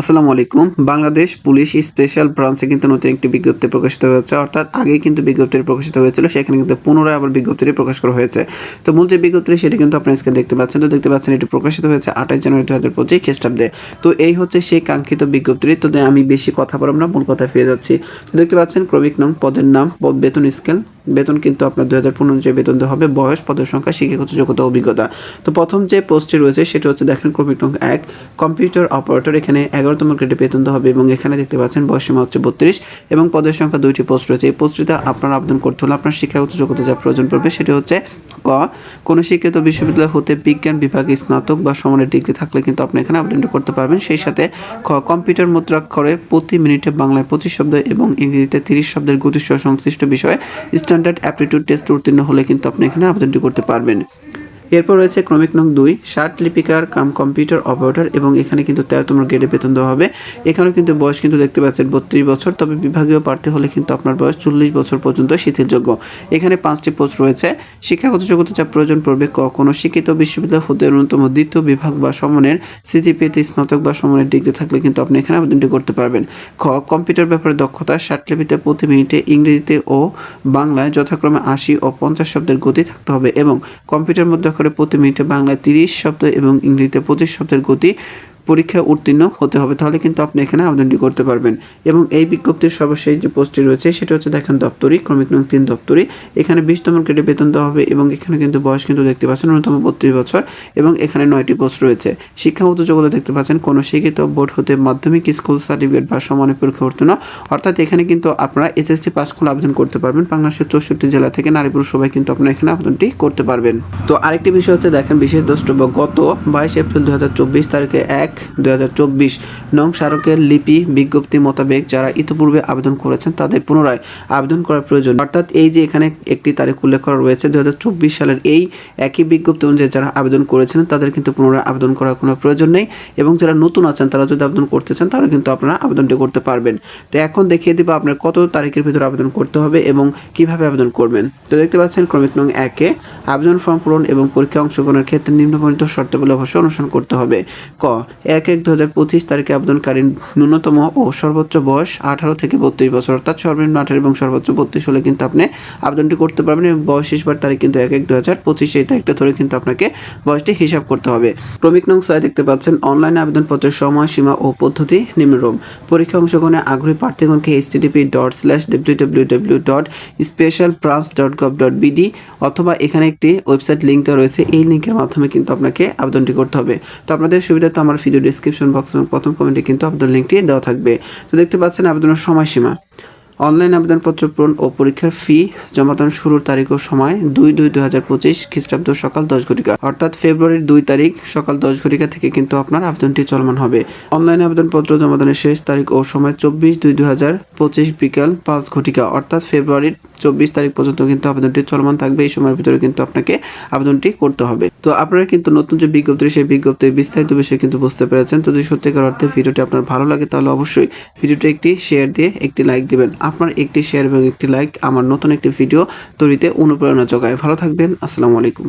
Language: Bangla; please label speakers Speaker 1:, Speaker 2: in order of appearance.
Speaker 1: আসসালামু আলাইকুম। বাংলাদেশ পুলিশ স্পেশাল ব্রাঞ্চে কিন্তু নতুন একটি বিজ্ঞপ্তি প্রকাশিত হয়েছে। অর্থাৎ আগেই কিন্তু বিজ্ঞপ্তিটি প্রকাশিত হয়েছিল, সেখানে কিন্তু পুনরায় আবার বিজ্ঞপ্তিটি প্রকাশ করা হয়েছে। তো মূল যে বিজ্ঞপ্তি সেটি কিন্তু আপনার স্ক্রিনে দেখতে পাচ্ছেন। তো দেখতে পাচ্ছেন, এটি প্রকাশিত হয়েছে আঠাশ জানুয়ারি দু হাজার পঁচিশ খ্রিস্টাব্দে। তো এই হচ্ছে সেই কাঙ্ক্ষিত বিজ্ঞপ্তিটি। তো আমি বেশি কথা বলব না, মূল কথা ফিরে যাচ্ছি। তো দেখতে পাচ্ছেন, ক্রমিক নং, পদের নাম, পদ, বেতন, স্কেল। বেতন কিন্তু আপনার দু হাজার পনেরো অনুযায়ী বেতন দেওয়া হবে, বয়স, পদের সংখ্যা শিক্ষাগত যোগ্যতা, অভিজ্ঞতা। তো প্রথম যে পোস্টটি রয়েছে, সেটা হচ্ছে দেখেন ক্রমিক নং এক, কম্পিউটার অপারেটর, এখানে এগারোতম গ্রেডে বেতন দেওয়া হবে এবং এখানে দেখতে পাচ্ছেন বয়স সীমা হচ্ছে বত্রিশ এবং পদের সংখ্যা দুইটি পোস্ট রয়েছে। এই পোস্টটিতে আপনার আবেদন করতে হলে আপনার শিক্ষাগত যোগ্যতা যা প্রয়োজন পড়বে, সেটি হচ্ছে ক, কোনো শিক্ষিত বিশ্ববিদ্যালয় হতে বিজ্ঞান বিভাগে স্নাতক বা সমানের ডিগ্রি থাকলে কিন্তু আপনি এখানে আবেদনটি করতে পারবেন। সেই সাথে খ, কম্পিউটার মুদ্রাক্ষরে প্রতি মিনিটে বাংলায় পঁচিশ শব্দ এবং ইংরেজিতে তিরিশ শব্দের গতিসহ সংশ্লিষ্ট বিষয়ে স্ট্যান্ডার্ড অ্যাপটিটিউড টেস্ট উত্তীর্ণ হলে কিন্তু আপনি এখানে আবেদনটি করতে পারবেন। এরপর রয়েছে ক্রমিক নং দুই, ষাট লিপিকার কাম কম্পিউটার অপারেটর এবং এখানে কিন্তু তেরোতম গ্রেডে বেতন দেওয়া হবে। এখানেও কিন্তু বয়স কিন্তু দেখতে পাচ্ছেন বত্রিশ বছর, তবে বিভাগীয় প্রার্থী হলে কিন্তু আপনার বয়স চল্লিশ বছর পর্যন্ত শিথিলযোগ্য। এখানে পাঁচটি পোস্ট রয়েছে। শিক্ষাগত যোগ্যতা যা প্রয়োজন পড়বে কোনো শিক্ষিত বিশ্ববিদ্যালয় হতে ন্যূনতম দ্বিতীয় বিভাগ বা সমনের সিজিপিএতে স্নাতক বা সমনের ডিগ্রি থাকলে কিন্তু আপনি এখানে আবেদনটি করতে পারবেন। খ, কম্পিউটার ব্যাপারে দক্ষতা। ষাট লিপিতে প্রতি মিনিটে ইংরেজিতে ও বাংলায় যথাক্রমে আশি ও পঞ্চাশ শব্দের গতি থাকতে হবে এবং কম্পিউটার মধ্যে করে প্রতি মিনিটে বাংলায় তিরিশ শব্দ এবং ইংরেজিতে পঁচিশ শব্দের গতি পরীক্ষায় উত্তীর্ণ হতে হবে, তাহলে কিন্তু আপনি এখানে আবেদনটি করতে পারবেন। এবং এই বিজ্ঞপ্তির সর্বশেষ যে পোস্টটি রয়েছে, সেটা হচ্ছে দেখেন দপ্তরি ক্রমিক নং তিন দপ্তরি এখানে বিশতম গ্রেডে বেতন দেওয়া হবে এবং এখানে কিন্তু বয়স কিন্তু দেখতে পাচ্ছেন ন্যূনতম বত্রিশ বছর এবং এখানে নয়টি পোস্ট রয়েছে। শিক্ষাগত যোগ্যতা দেখতে পাচ্ছেন, কোনো শিক্ষিত বোর্ড হতে মাধ্যমিক, স্কুল সার্টিফিকেট বা সমানের পরীক্ষা উত্তীর্ণ। অর্থাৎ এখানে কিন্তু আপনারা এসএসসি পাস করলে আবেদন করতে পারবেন। বাংলাদেশের চৌষট্টি জেলা থেকে নারী পুরুষ সবাই কিন্তু আপনারা এখানে আবেদনটি করতে পারবেন। তো আরেকটি বিষয় হচ্ছে, দেখেন বিশেষ দ্রষ্টব্য, গত বাইশ এপ্রিল দু হাজার চব্বিশ তারিখে এক দুই হাজার চব্বিশ নং স্মারকের লিপি বিজ্ঞপ্তি মোতাবেক যারা ইতিপূর্বে আবেদন করেছেন তাদের পুনরায় আবেদন করার প্রয়োজন। অর্থাৎ এই যে এখানে একটি তারিখ উল্লেখ করা রয়েছে দুহাজার চব্বিশ সালের এই একই বিজ্ঞপ্তি অনুযায়ী যারা আবেদন করেছিলেন তাদের কিন্তু পুনরায় আবেদন করার কোনো প্রয়োজন নেই এবং যারা নতুন আছেন, তারা যদি আবেদন করতে চান তাহলে কিন্তু আপনারা আবেদনটি করতে পারবেন। তো এখন দেখিয়ে দিব আপনার কত তারিখের ভিতরে আবেদন করতে হবে এবং কীভাবে আবেদন করবেন। তো দেখতে পাচ্ছেন ক্রমিক নং একে, আবেদন ফর্ম পূরণ এবং পরীক্ষা অংশগ্রহণের ক্ষেত্রে নিম্নবর্ণিত শর্তাবলী অবশ্যই অনুসরণ করতে হবে। ক এক এক দু পঁচিশ তারিখে আবেদনকারীর ন্যূনতম ও সর্বোচ্চ বয়স আঠারো থেকে বত্রিশ বছর, অর্থাৎ সর্বনিম্ন আঠারো এবং সর্বোচ্চ বত্রিশ হলে কিন্তু আপনি আবেদনটি করতে পারবেন এবং বয়স শেষবার তারিখ কিন্তু এক এক দু হাজার পঁচিশ এই তারিখটা ধরে কিন্তু আপনাকে বয়সটি হিসাব করতে হবে। ক্রমিক নং ছয় দেখতে পাচ্ছেন, অনলাইনে আবেদনপত্রের সময়সীমা ও পদ্ধতি নিম্নরূপ। পরীক্ষা অংশগ্রহণে আগ্রহী প্রার্থীগণকে HTTP dot slash W dot special branch dot gov dot BD অথবা এখানে একটি ওয়েবসাইট লিঙ্ক দেওয়া রয়েছে, এই লিঙ্কের মাধ্যমে কিন্তু আপনাকে আবেদনটি করতে হবে। তো আপনাদের সুবিধা তো আমার ভিডিও ডিসক্রিপশন বক্স এবং প্রথম কমেন্টে কিন্তু আবেদন লিঙ্কটি দেওয়া থাকবে। তো দেখতে পাচ্ছেন আবেদনের সময়সীমা। অনলাইন আবেদনপত্র পূরণ ও পরীক্ষার ফি জমাদান শুরুর তারিখ ও সময় দুই দুই দুই হাজার পঁচিশ খ্রিস্টাব্দ সকাল দশ ঘটিকা। অর্থাৎ ফেব্রুয়ারির দুই তারিখ সকাল দশ ঘটিকা থেকে কিন্তু আপনার আবেদনটি চলমান হবে। অনলাইন আবেদনপত্র জমাদানের শেষ তারিখ ও সময় চব্বিশ দুই দুই হাজার পঁচিশ বিকাল পাঁচ ঘটিকা। অর্থাৎ ফেব্রুয়ারির চব্বিশ তারিখ পর্যন্ত কিন্তু আবেদনটি চলমান থাকবে। এই সময়ের ভিতরে কিন্তু আপনাকে আবেদনটি করতে হবে। তো আপনারা কিন্তু নতুন যে বিজ্ঞপ্তি, সেই বিজ্ঞপ্তির বিস্তারিত বিষয়ে কিন্তু বুঝতে পেরেছেন। তো যদি সত্যিকার অর্থে ভিডিওটি আপনার ভালো লাগে তাহলে অবশ্যই ভিডিওটি একটি শেয়ার দিয়ে একটি লাইক দিবেন। আপনার একটি শেয়ার এবং একটি লাইক আমার নতুন একটি ভিডিও তৈরিতে অনুপ্রেরণা যোগায়। ভালো থাকবেন, আসসালামু আলাইকুম।